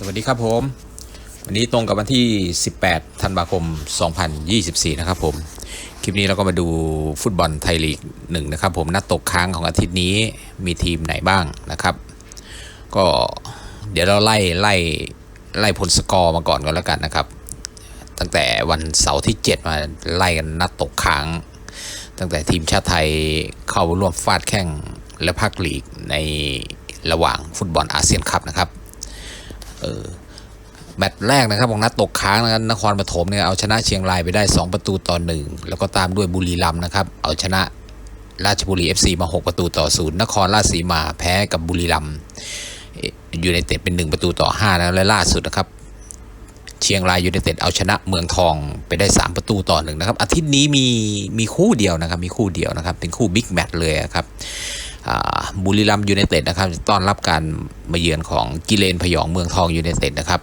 สวัสดีครับผม วันนี้ตรงกับวันที่ 18 ธันวาคม 2024 นะครับผม คลิปนี้เราก็มาดูฟุตบอลไทยลีกหนึ่งนะครับผมนัดตกค้างของอาทิตย์นี้มีทีมไหนบ้างนะครับ ก็เดี๋ยวเราไล่ไล่ไล่ผลสกอร์มาก่อนก็แล้วกันนะครับ ตั้งแต่วันเสาร์ที่ 7 มาไล่กันนัดตกค้าง ตั้งแต่ทีมชาติไทยเข้าร่วมฟาดแข่งและพักลีกในระหว่างฟุตบอลอาเซียนคัพนะครับ แมตช์แรกนะครับของนัดตกค้างนะครับนครปฐมเนี่ยเอาชนะเชียงรายไปได้ 2 ประตูต่อหนึ่งแล้วก็ตามด้วยบุรีรัมย์นะครับ เอาชนะราชบุรี FC มา 6 ประตูต่อศูนย์นครราชสีมาแพ้กับบุรีรัมย์ยูไนเต็ดเป็น 1 ประตูต่อ5นะและล่าสุดนะครับ เชียงรายยูไนเต็ดเอาชนะเมืองทองไปได้ 3 ประตูต่อหนึ่งนะครับอาทิตย์นี้มีมีคู่เดียวนะครับมีคู่เดียวนะครับเป็นคู่บิ๊กแมตช์เลยครับ บุรีรัมยูไนเต็ดนะครับต้อนรับการมาเยือนของกิเลนพยองเมืองทองยูไนเต็ดนะครับ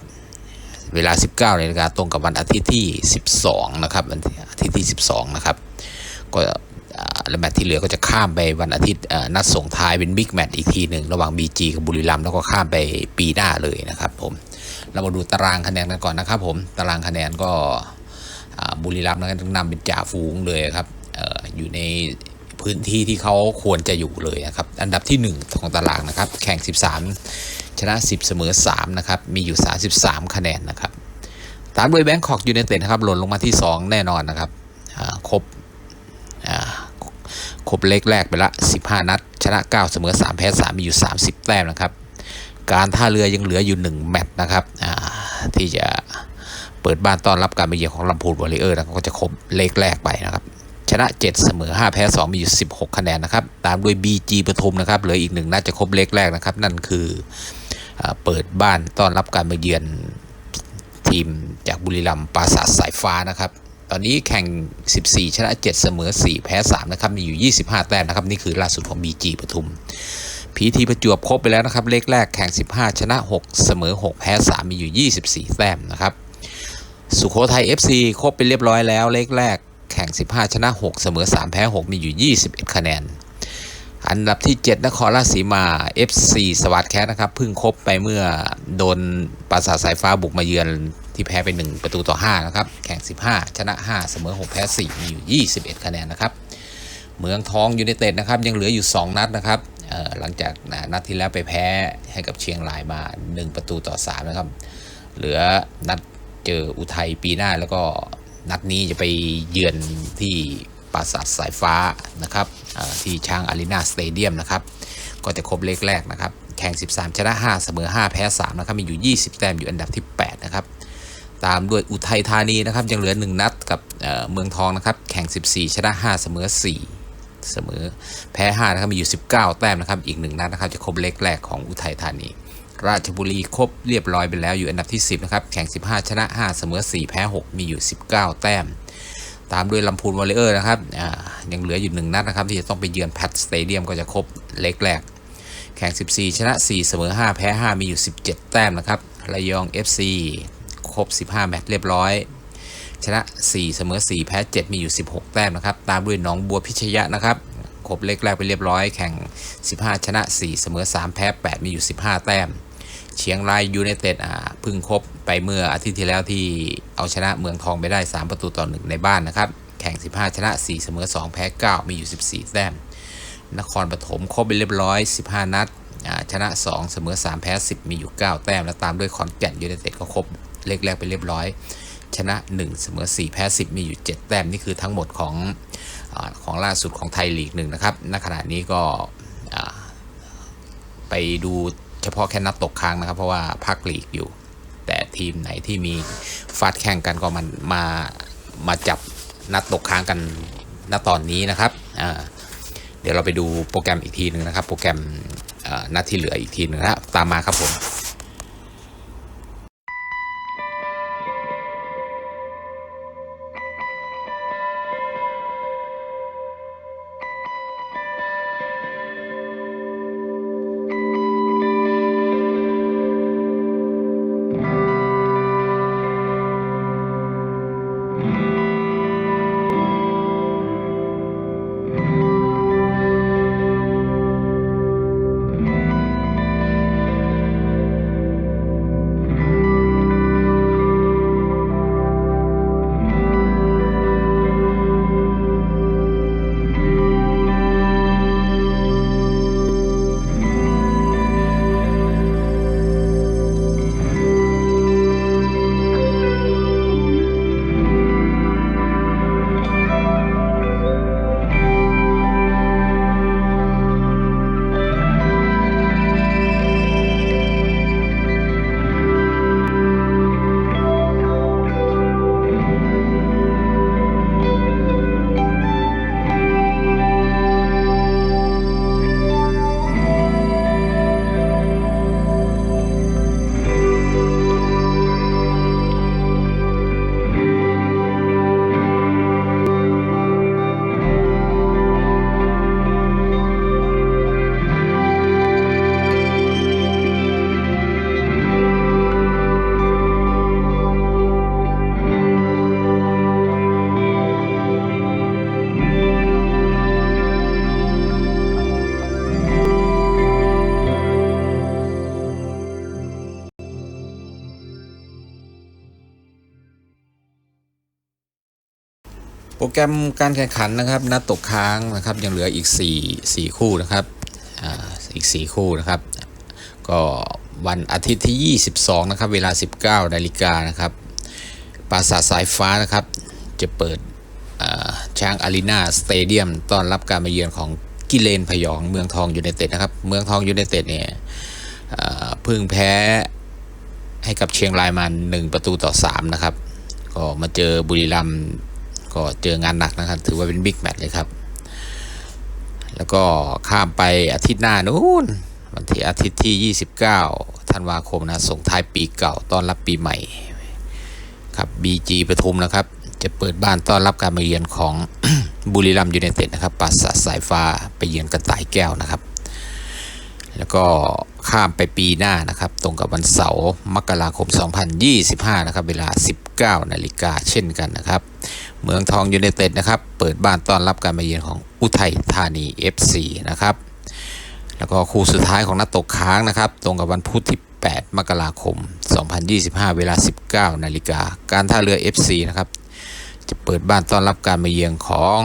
เวลา 19นาฬิกาตรงกับวันอาทิตย์ที่ 12 นะครับวันอาทิตย์ที่ 12 นะครับ ก็แล้วแมตช์ที่เหลือก็จะข้ามไปวันอาทิตย์นัดส่งท้ายเป็นบิ๊กแมตช์อีกทีหนึ่งระหว่าง BG กับบุรีรัมย์แล้วก็ข้ามไปปีหน้าเลยนะครับผมเรามาดูตารางคะแนนกันก่อนนะครับผมตารางคะแนนก็บุรีรัมย์นะครับนำเป็นจ่าฝูงเลยครับอยู่ใน พื้นที่ที่เขาควรจะอยู่เลยนะครับอันดับที่ 1 ของตารางนะครับ แข่ง 13 ชนะ 10 เสมอ3นะครับมีอยู่ 33 คะแนนนะครับตามโดยแบงคอกยูไนเต็ดนะครับหล่นลงมาที่ 2 แน่นอนนะครับครบครบเลขแรกไปละ 15 นัด ชนะ 9 เสมอ 3 แพ้ 3 มีอยู่ 30 แต้มนะครับ การท่าเรือยังเหลืออยู่ 1 แมตช์นะครับที่จะเปิดบ้านต้อนรับการมาเยือนของลำพูนวอริเออร์นะครับก็จะครบเลขแรกไปนะครับ ชนะ 7 เสมอ 5 แพ้ 2 มีอยู่ 16 คะแนนนะครับ ตามด้วย BG ปทุมนะครับเหลืออีกหนึ่งน่าจะครบเลขแรกนะครับ นั่นคืออเปิดบ้านต้อนรับการมาเยือนทีมจากบุรีรัมย์ปราสาทสายฟ้านะครับ ตอนนี้แข่ง 14 ชนะ 7 เสมอ 4 แพ้ 3 นะครับ มีอยู่ 25 แต้มนะครับ นี่คือล่าสุดของ BG ปทุมพีทีประจวบครบไปแล้วนะครับ เลขแรกแข่ง 15 ชนะ 6 เสมอ 6 แพ้ 3 มีอยู่ 24 แต้มนะครับ สุโขทัย FC ครบไปเรียบร้อยแล้ว เลขแรก แข่ง 15 ชนะ 6 เสมอ 3 แพ้ 6 มีอยู่ 21 คะแนน อันดับที่ 7 นครราชสีมา FC สวัสดแคสนะครับเพิ่งครบไปเมื่อโดนปราสาทสายฟ้าบุกมาเยือนที่แพ้ไป 1 ประตูต่อ 5 นะครับ แข่ง 15 ชนะ 5 เสมอ 6 แพ้ 4 มีอยู่ 21 คะแนนนะครับ เมืองทองยูไนเต็ดนะครับยังเหลืออยู่ 2 นัดนะครับเอ่อหลังจากนัดที่แล้วไปแพ้ให้กับเชียงรายมา 1 ประตูต่อ 3 นะครับ เหลือนัดเจออุทัยปีหน้าแล้วก็ นัดนี้จะไปเยือนที่ปราสาทสายฟ้านะครับที่ช้างอารีนาสเตเดียมนะครับก็จะครบเลขแรกนะครับ แข่ง 13 ชนะ 5 เสมอ 5 แพ้ 3 นะครับ มีอยู่ 20 แต้มอยู่อันดับที่ 8 นะครับ ตามด้วยอุทัยธานีนะครับ ยังเหลือ 1 นัดกับเเมืองทองนะครับ แข่ง 14 ชนะ 5 เสมอ 4 เสมอแพ้5นะครับมีอยู่ 19 แต้มนะครับอีก1นัดนะครับจะครบเลขแรกของอุทัยธานี ราชบุรีครบเรียบร้อยไปแล้วอยู่อันดับที่ 10นะครับแข่ง 15 ชนะ 5 เสมอ 4 แพ้ 6 มีอยู่ 19 แต้ม ตามด้วยลำพูนวอลเลอร์นะครับยังเหลืออยู่ 1 นัดนะครับที่จะต้องไปเยือนแพทสเตเดียมก็จะครบเลขแรกแข่ง 14 ชนะ 4 เสมอ 5 แพ้ 5 มีอยู่ 17 แต้มนะครับ ระยอง FC ครบ 15 แมตช์เรียบร้อย ชนะ 4 เสมอ 4 แพ้ 7 มีอยู่ 16 แต้มนะครับ ตามด้วยหนองบัวพิชยะนะครับครบเลขแรกไปเรียบร้อยแข่ง 15 ชนะ 4 เสมอ 3 แพ้ 8 มีอยู่ 15 แต้ม เชียงรายยูไนเต็ดอ่าพึ่งครบไปเมื่ออาทิตย์ที่แล้วที่เอาชนะเมืองทองไปได้ 3 ประตูต่อ 1 ในบ้านนะครับ แข่ง 15 ชนะ 4 เสมอ 2 แพ้ 9 มีอยู่ 14 แต้ม นครปฐมครบไปเรียบร้อย 15 นัดอ่าชนะ 2 เสมอ 3 แพ้ 10 มีอยู่ 9 แต้ม แล้วตามด้วยขอนแก่นยูไนเต็ดก็ครบเลขแรกไปเรียบร้อย ชนะ 1 เสมอ 4 แพ้ 10 มีอยู่ 7 แต้ม นี่คือทั้งหมดของอของล่าสุดของไทยลีกหนึ่งนะครับ ณ ขณะนี้ก็ไปดูเฉพาะแค่นัดตกค้างนะครับ เพราะว่าพักลีกอยู่ แต่ทีมไหนที่มีฟาดแข่งกันก็มันมา มาจับนัดตกค้างกันณตอนนี้นะครับ เดี๋ยวเราไปดูโปรแกรมอีกทีหนึ่งนะครับ โปรแกรมนัดที่เหลืออีกทีหนึ่งนะครับตามมาครับผม รแกรมการแข่งขันนะครับนัดตกค้างนะครับยังเหลืออีก 4 4 คู่นะครับอ่าอีก 4 คู่นะครับ ก็วันอาทิตย์ที่ 22 นะครับ เวลา 19นาฬิกานะครับปราสาทสายฟ้านะครับ จะเปิดอ่าช้างอารีนาสเตเดียมต้อนรับการมาเยือนของกิเลนพยองเมืองทองยูไนเต็ดนะครับ เมืองทองยูไนเต็ดเนี่ยอ่าเพิ่งแพ้ให้กับเชียงรายมา 1 ประตูต่อ 3 นะครับ ก็มาเจอบุรีรัมย์ ก็เจองานหนักนะครับ ถือว่าเป็นบิ๊กแมตช์เลยครับ แล้วก็ข้ามไปอาทิตย์หน้านู้นวันที่อาทิตย์ที่ 29 ธันวาคมนะส่งท้ายปีเก่าต้อนรับปีใหม่ครับ BG ปทุมนะครับ จะเปิดบ้านต้อนรับการมาเยือนของบุรีรัมย์ยูไนเต็ดนะครับปราสาทสายฟ้าไปเยือนกระต่ายแก้วนะครับ แล้วก็ข้ามไปปีหน้านะครับ ตรงกับวันเสาร์มกราคม 2025 นะครับ เวลา 19 นาฬิกาเช่นกันนะครับ เมืองทองยูไนเต็ดนะครับ เปิดบ้านต้อนรับการมาเยือนของอุทัยธานี FC นะครับ แล้วก็คู่สุดท้ายของนัดตกค้างนะครับ ตรงกับวันพุธที่ 8 มกราคม 2025 เวลา 19 นาฬิกา การท่าเรือ FC นะครับ จะเปิดบ้านต้อนรับการมาเยือนของ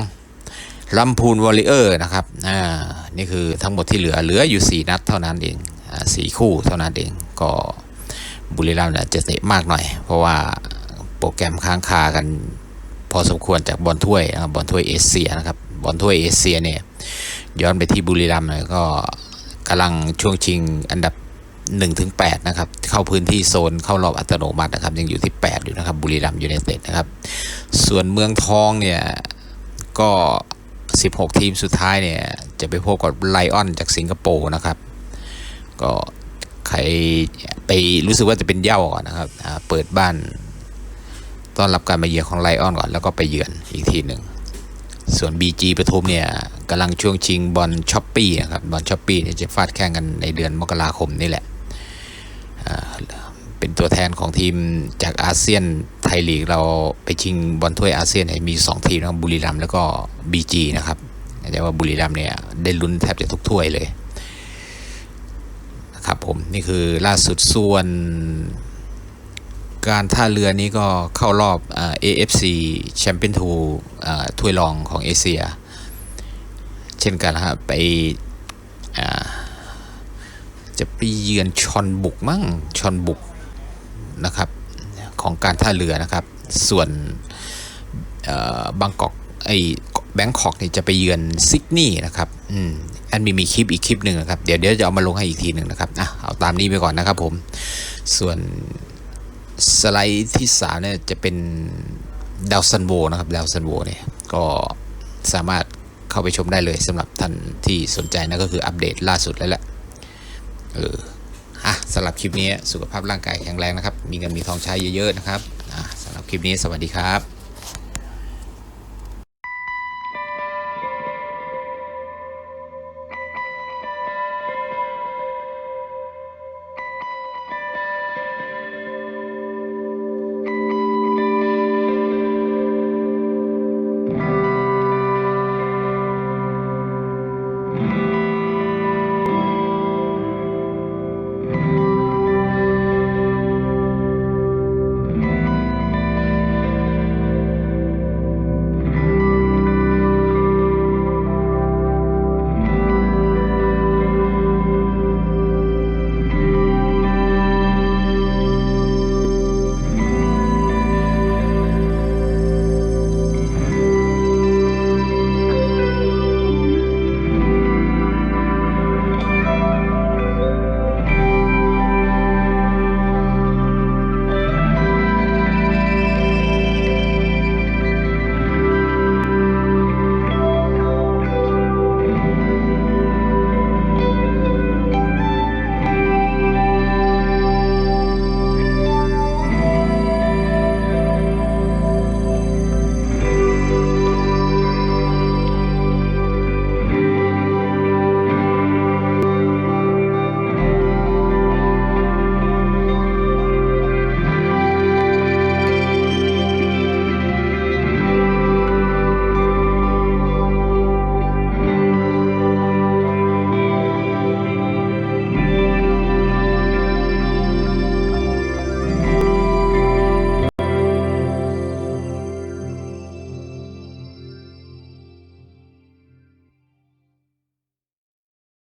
ลำพูนวอลเลเยอร์นะครับ อ่า นี่คือทั้งหมดที่เหลือ เหลืออยู่ 4 นัดเท่านั้นเอง อ่าสคู่เท่านั้นเอง ก็บุรีรัมย์เนี่ยจะเตะมากหน่อย เพราะว่าโปรแกรมค้างคากัน พอสมควรจากบอลถ้วยนะครับบอลถ้วยเอเชียนะครับบอลถ้วยเอเชียเนี่ยย้อนไปที่บุรีรัมย์ก็กำลังช่วงชิงอันดับ1ถึง8นะครับเข้าพื้นที่โซนเข้ารอบอัตโนมัตินะครับยังอยู่ที่ 8 อยู่นะครับบุรีรัมย์ยูไนเต็ดนะครับส่วนเมืองทองเนี่ยก็ 16 ทีมสุดท้ายเนี่ยจะไปพบกับไลออนจากสิงคโปร์นะครับก็ใครไปรู้สึกว่าจะเป็นเย่าก่อนนะครับเปิดบ้าน ต้อนรับการมาเยือนของไลออนก่อนแล้วก็ไปเยือนอีกทีหนึ่งส่วน BG ปทุมเนี่ยกำลังช่วงชิงบอลช้อปปี้นะครับบอลช้อปปี้เนี่ยจะฟาดแข่งกันในเดือนมกราคมนี่แหละเป็นตัวแทนของทีมจากอาเซียนไทยลีกเราไปชิงบอลถ้วยอาเซียนมี 2 ทีมนะบบุรีรัมย์แล้วก็ BG นะครับแต่ว่าบุรีรัมย์เนี่ยได้ลุ้นแทบจะทุกถ้วยเลยนะครับผมนี่คือล่าสุดส่วน การท่าเรือนี้ก็เข้ารอบอ AFC Champion Tour อ่าถ้วยรองของเอเชีย เช่นกันนะครับไปจะไปเยือนชอนบุกมั่งชอนบุกนะครับของการท่าเรือนะครับ ส่วนบางกอกไอ้แบงคอกเนี่ยจะไปเยือนซิดนีย์นะครับอืมอันมีมีคลิปอีกคลิปหนึ่งนะครับ เดี๋ยวเดี๋ยวจะเอามาลงให้อีกทีหนึ่งนะครับอะเอาตามนี้ไปก่อนนะครับผม ส่วน สไลด์ที่สามเนี่ยจะเป็นดาวซันโวนะครับดาวซันโวเนี่ยก็สามารถเข้าไปชมได้เลยสำหรับท่านที่สนใจนะก็คืออัปเดตล่าสุดแล้วแหละเอออะสำหรับคลิปนี้สุขภาพร่างกายแข็งแรงนะครับ มีเงินมีทองใช้เยอะๆนะครับอะสำหรับคลิปนี้สวัสดีครับ